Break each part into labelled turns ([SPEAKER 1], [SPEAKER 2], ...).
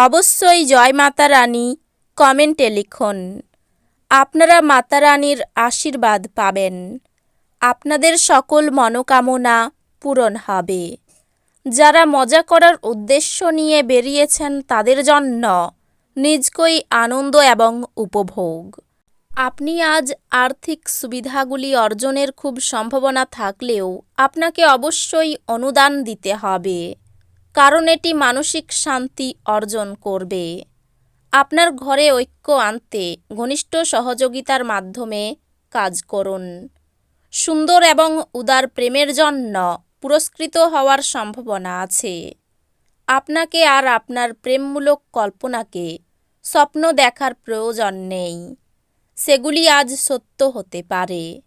[SPEAKER 1] অবশ্যই জয় মাতা রানী, কমেন্টে লিখুন। আপনারা মাতা রানীর আশীর্বাদ পাবেন। আপনাদের সকল মনোকামনা পূরণ হবে। যারা মজা করার উদ্দেশ্য নিয়ে বেরিয়েছেন তাদের জন্য নিজকই আনন্দ এবং উপভোগ। আপনি আজ আর্থিক সুবিধাগুলি অর্জনের খুব সম্ভাবনা থাকলেও আপনাকে অবশ্যই অনুদান দিতে হবে। কারণ এটি মানসিক শান্তি অর্জন করবে। আপনার ঘরে ঐক্য আনতে ঘনিষ্ঠ সহযোগিতার মাধ্যমে কাজ করুন। সুন্দর এবং উদার প্রেমের জন্য পুরস্কৃত হওয়ার সম্ভাবনা আছে। আপনাকে আর আপনার প্রেমমূলক কল্পনাকে স্বপ্ন দেখার প্রয়োজন নেই। সেগুলি আজ সত্য হতে পারে।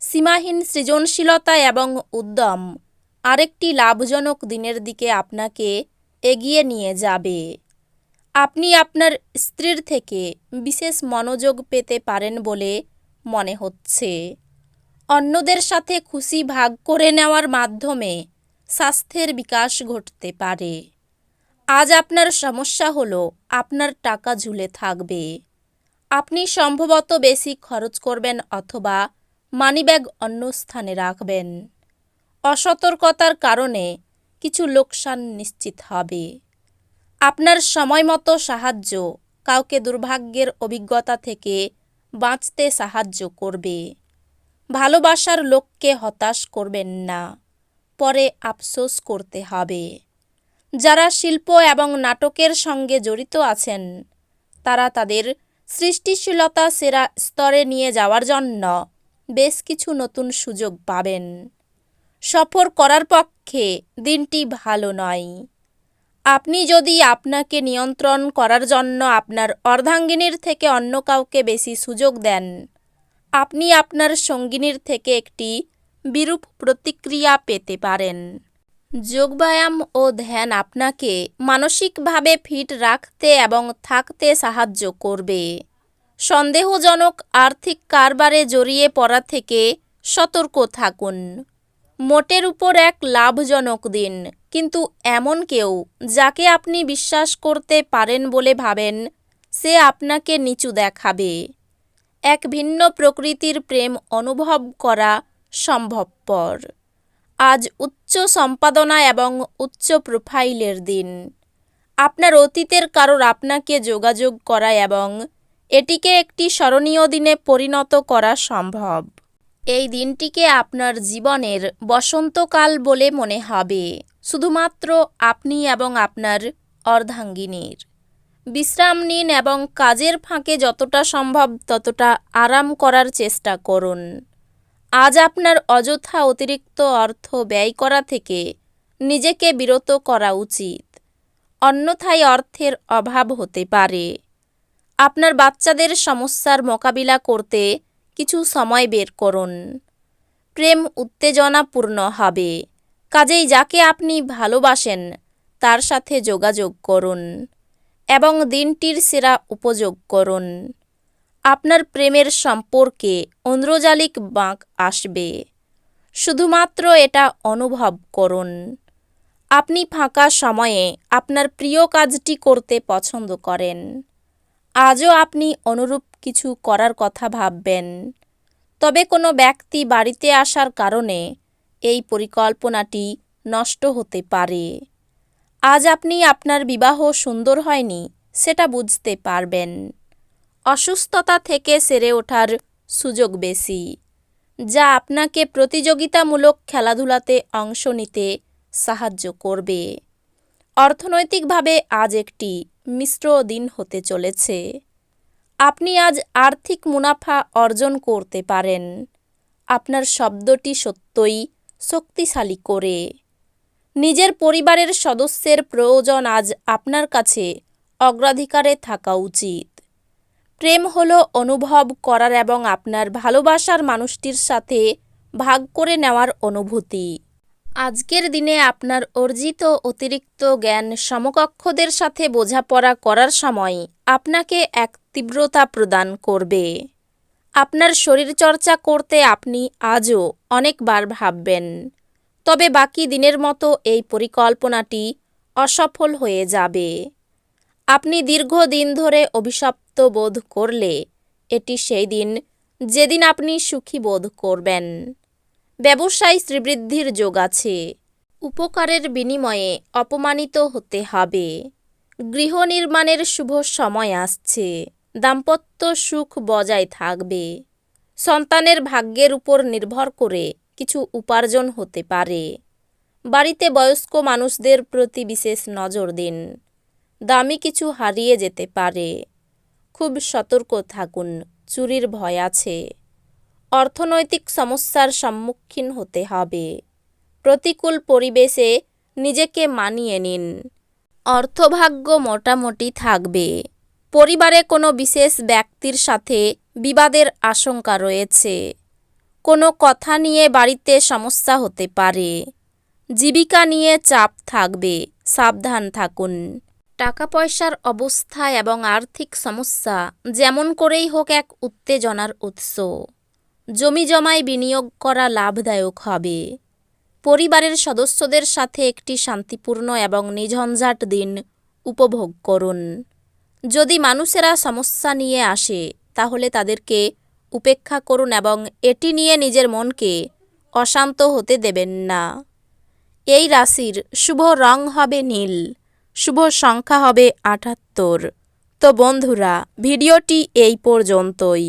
[SPEAKER 1] সীমাহীন সৃজনশীলতা এবং উদ্যম আরেকটি লাভজনক দিনের দিকে আপনাকে এগিয়ে নিয়ে যাবে। আপনি আপনার স্ত্রীর থেকে বিশেষ মনোযোগ পেতে পারেন বলে মনে হচ্ছে। অন্যদের সাথে খুশি ভাগ করে নেওয়ার মাধ্যমে স্বাস্থ্যের বিকাশ ঘটতে পারে। আজ আপনার সমস্যা হলো আপনার টাকা ঝুলে থাকবে। আপনি সম্ভবত বেশি খরচ করবেন অথবা মানিব্যাগ অন্য স্থানে রাখবেন। অসতর্কতার কারণে কিছু লোকসান নিশ্চিত হবে। আপনার সময় মতো সাহায্য কাউকে দুর্ভাগ্যের অভিজ্ঞতা থেকে বাঁচতে সাহায্য করবে। ভালোবাসার লোককে হতাশ করবেন না, পরে আফসোস করতে হবে। যারা শিল্প এবং নাটকের সঙ্গে জড়িত আছেন, তারা তাদের সৃষ্টিশীলতা সেরা স্তরে নিয়ে যাওয়ার জন্য বেশ কিছু নতুন সুযোগ পাবেন। সফর করার পক্ষে দিনটি ভালো নয়। আপনি যদি আপনাকে নিয়ন্ত্রণ করার জন্য আপনার অর্ধাঙ্গিনীর থেকে অন্য কাউকে বেশি সুযোগ দেন, আপনি আপনার সঙ্গিনীর থেকে একটি বিরূপ প্রতিক্রিয়া পেতে পারেন। যোগব্যায়াম ও ধ্যান আপনাকে মানসিকভাবে ফিট রাখতে এবং থাকতে সাহায্য করবে। সন্দেহজনক আর্থিক কারবারে জড়িয়ে পড়া থেকে সতর্ক থাকুন। মোটের উপর এক লাভজনক দিন। কিন্তু এমন কেউ, যাকে আপনি বিশ্বাস করতে পারেন বলে ভাবেন, সে আপনাকে নিচু দেখাবে। এক ভিন্ন প্রকৃতির প্রেম অনুভব করা সম্ভবপর। আজ উচ্চ সম্পাদনা এবং উচ্চ প্রোফাইলের দিন। আপনার অতীতের কারোর আপনাকে যোগাযোগ করা এবং এটিকে একটি স্মরণীয় দিনে পরিণত করা সম্ভব। এই দিনটিকে আপনার জীবনের বসন্তকাল বলে মনে হবে। শুধুমাত্র আপনি এবং আপনার অর্ধাঙ্গিনীর। বিশ্রাম নিন এবং কাজের ফাঁকে যতটা সম্ভব ততটা আরাম করার চেষ্টা করুন। আজ আপনার অযথা অতিরিক্ত অর্থ ব্যয় করা থেকে নিজেকে বিরত করা উচিত। অন্যথায় অর্থের অভাব হতে পারে। আপনার বাচ্চাদের সমস্যার মোকাবিলা করতে কিছু সময় বের করুন। প্রেম উত্তেজনাপূর্ণ হবে। কাজেই যাকে আপনি ভালোবাসেন, তার সাথে যোগাযোগ করুন এবং দিনটির সেরা উপযোগ করুন। আপনার প্রেমের সম্পর্কে ঐন্দ্রজালিক বাঁক আসবে। শুধুমাত্র এটা অনুভব করুন। আপনি ফাঁকা সময়ে আপনার প্রিয় কাজটি করতে পছন্দ করেন। আজও আপনি অনুরূপ কিছু করার কথা ভাববেন। তবে কোনো ব্যক্তি বাড়িতে আসার কারণে এই পরিকল্পনাটি নষ্ট হতে পারে। আজ আপনি আপনার বিবাহ সুন্দর হয়নি, সেটা বুঝতে পারবেন। অসুস্থতা থেকে সেরে ওঠার সুযোগ বেশি, যা আপনাকে প্রতিযোগিতামূলক খেলাধুলাতে অংশ নিতে সাহায্য করবে। অর্থনৈতিকভাবে আজ একটি মিশ্র দিন হতে চলেছে। আপনি আজ আর্থিক মুনাফা অর্জন করতে পারেন। আপনার শব্দটি সত্যই শক্তিশালী করে। নিজের পরিবারের সদস্যের প্রয়োজন আজ আপনার কাছে অগ্রাধিকারে থাকা উচিত। প্রেম হল অনুভব করার এবং আপনার ভালোবাসার মানুষটির সাথে ভাগ করে নেওয়ার অনুভূতি। আজকের দিনে আপনার অর্জিত অতিরিক্ত জ্ঞান সমকক্ষদের সাথে বোঝাপড়া করার সময় আপনাকে এক তীব্রতা প্রদান করবে। আপনার শরীরচর্চা করতে আপনি আজও অনেকবার ভাববেন। তবে বাকি দিনের মতো এই পরিকল্পনাটি অসফল হয়ে যাবে। আপনি দীর্ঘদিন ধরে অভিশপ্ত বোধ করলে এটি সেই দিন যেদিন আপনি সুখী বোধ করবেন। ব্যবসায় শ্রীবৃদ্ধির যোগ আছে। উপকারের বিনিময়ে অপমানিত হতে হবে। গৃহ নির্মাণের শুভ সময় আসছে। দাম্পত্য সুখ বজায় থাকবে। সন্তানের ভাগ্যের উপর নির্ভর করে কিছু উপার্জন হতে পারে। বাড়িতে বয়স্ক মানুষদের প্রতি বিশেষ নজর দিন। দামি কিছু হারিয়ে যেতে পারে। খুব সতর্ক থাকুন, চুরির ভয় আছে। অর্থনৈতিক সমস্যার সম্মুখীন হতে হবে। প্রতিকূল পরিবেশে নিজেকে মানিয়ে নিন। অর্থভাগ্য মোটামুটি থাকবে। পরিবারে কোনো বিশেষ ব্যক্তির সাথে বিবাদের আশঙ্কা রয়েছে। কোনো কথা নিয়ে বাড়িতে সমস্যা হতে পারে। জীবিকা নিয়ে চাপ থাকবে। সাবধান থাকুন। টাকা পয়সার অবস্থা এবং আর্থিক সমস্যা যেমন করেই হোক এক উত্তেজনার উৎস। জমি জমায় বিনিয়োগ করা লাভদায়ক হবে। পরিবারের সদস্যদের সাথে একটি শান্তিপূর্ণ এবং নিঝঞ্ঝাট দিন উপভোগ করুন। যদি মানুষেরা সমস্যা নিয়ে আসে, তাহলে তাদেরকে উপেক্ষা করুন এবং এটি নিয়ে নিজের মনকে অশান্ত হতে দেবেন না। এই রাশির শুভ রং হবে নীল, শুভ সংখ্যা হবে আটাত্তর। তো বন্ধুরা, ভিডিওটি এই পর্যন্তই।